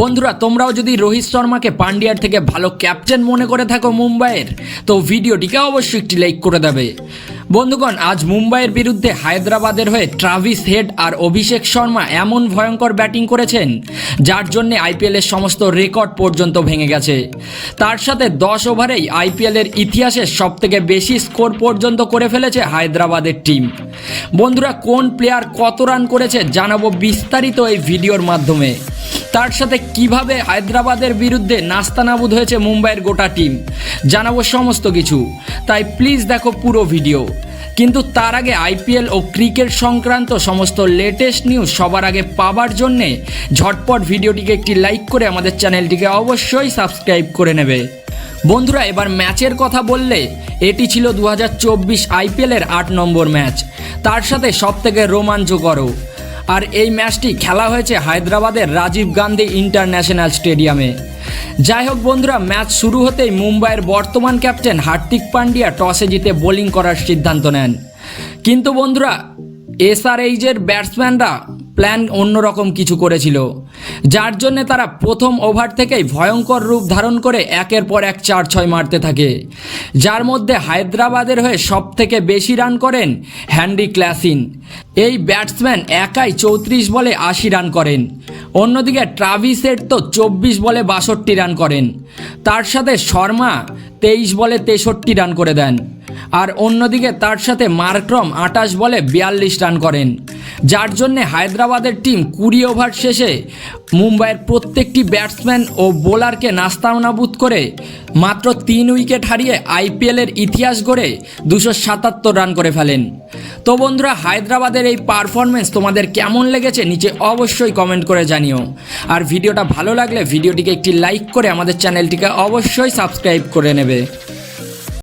বন্ধুরা, তোমরাও যদি রোহিত শর্মাকে পান্ডিয়ার থেকে ভালো ক্যাপ্টেন মনে করে থাকো মুম্বাইয়ের, তো ভিডিওটিকে অবশ্যই একটি লাইক করে দেবে। বন্ধুগণ, আজ মুম্বাইয়ের বিরুদ্ধে হায়দ্রাবাদের হয়ে ট্রাভিস হেড আর অভিষেক শর্মা এমন ভয়ঙ্কর ব্যাটিং করেছেন, যার জন্যে আইপিএলের সমস্ত রেকর্ড পর্যন্ত ভেঙে গেছে। তার সাথে দশ ওভারেই আইপিএলের ইতিহাসে সবথেকে বেশি স্কোর পর্যন্ত করে ফেলেছে হায়দ্রাবাদের টিম। বন্ধুরা, কোন প্লেয়ার কত রান করেছে জানাব বিস্তারিত এই ভিডিওর মাধ্যমে। তার সাথে কীভাবে হায়দ্রাবাদের বিরুদ্ধে নাস্তানাবুদ হয়েছে মুম্বাইয়ের গোটা টিম? জানাব সমস্ত কিছু। তাই প্লিজ দেখো পুরো ভিডিও। কিন্তু তার আগে আইপিএল ও ক্রিকেট সংক্রান্ত সমস্ত লেটেস্ট নিউজ সবার আগে পাবার জন্যে ঝটপট ভিডিওটিকে একটি লাইক করে আমাদের চ্যানেলটিকে অবশ্যই সাবস্ক্রাইব করে নেবে। বন্ধুরা, এবার ম্যাচের কথা বললে এটি ছিল দু হাজার চব্বিশ আইপিএলের আট নম্বর ম্যাচ। তার সাথে সবথেকে রোমাঞ্চকরও। আর এই ম্যাচটি খেলা হয়েছে হায়দ্রাবাদের রাজীব গান্ধী ইন্টারন্যাশনাল স্টেডিয়ামে। যাই হোক বন্ধুরা, ম্যাচ শুরু হতেই মুম্বাইয়ের বর্তমান ক্যাপ্টেন হার্দিক পান্ডিয়া টসে জিতে বোলিং করার সিদ্ধান্ত নেন। কিন্তু বন্ধুরা, এসআরএইচের ব্যাটসম্যানরা প্ল্যান অন্যরকম কিছু করেছিল। যার জন্য তারা প্রথম ওভার থেকেই ভয়ঙ্কর রূপ ধারণ করে একের পর এক চার ছয় মারতে থাকে। যার মধ্যে হায়দ্রাবাদের হয়ে সব থেকে বেশি রান করেন হ্যান্ডি ক্লাসিন। এই ব্যাটসম্যান একাই চৌত্রিশ বলে আশি রান করেন। অন্যদিকে ট্রাভিসের তো চব্বিশ বলে বাষট্টি রান করেন। তার সাথে শর্মা তেইশ বলে তেষট্টি রান করে দেন। আর অন্যদিকে তার সাথে মার্ক্রম আটাশ বলে বিয়াল্লিশ রান করেন। যার জন্যে হায়দ্রাবাদের টিম কুড়ি ওভার শেষে মুম্বাইয়ের প্রত্যেকটি ব্যাটসম্যান ও বোলারকে নাস্তানাবুদ করে মাত্র তিন উইকেট হারিয়ে আইপিএলের ইতিহাস গড়ে দুশো সাতাত্তর রান করে ফেলেন। তো বন্ধুরা, হায়দ্রাবাদের এই পারফরমেন্স তোমাদের কেমন লেগেছে নিচে অবশ্যই কমেন্ট করে জানিও। আর ভিডিওটা ভালো লাগলে ভিডিওটিকে একটি লাইক করে আমাদের চ্যানেলটিকে অবশ্যই সাবস্ক্রাইব করে নেবে।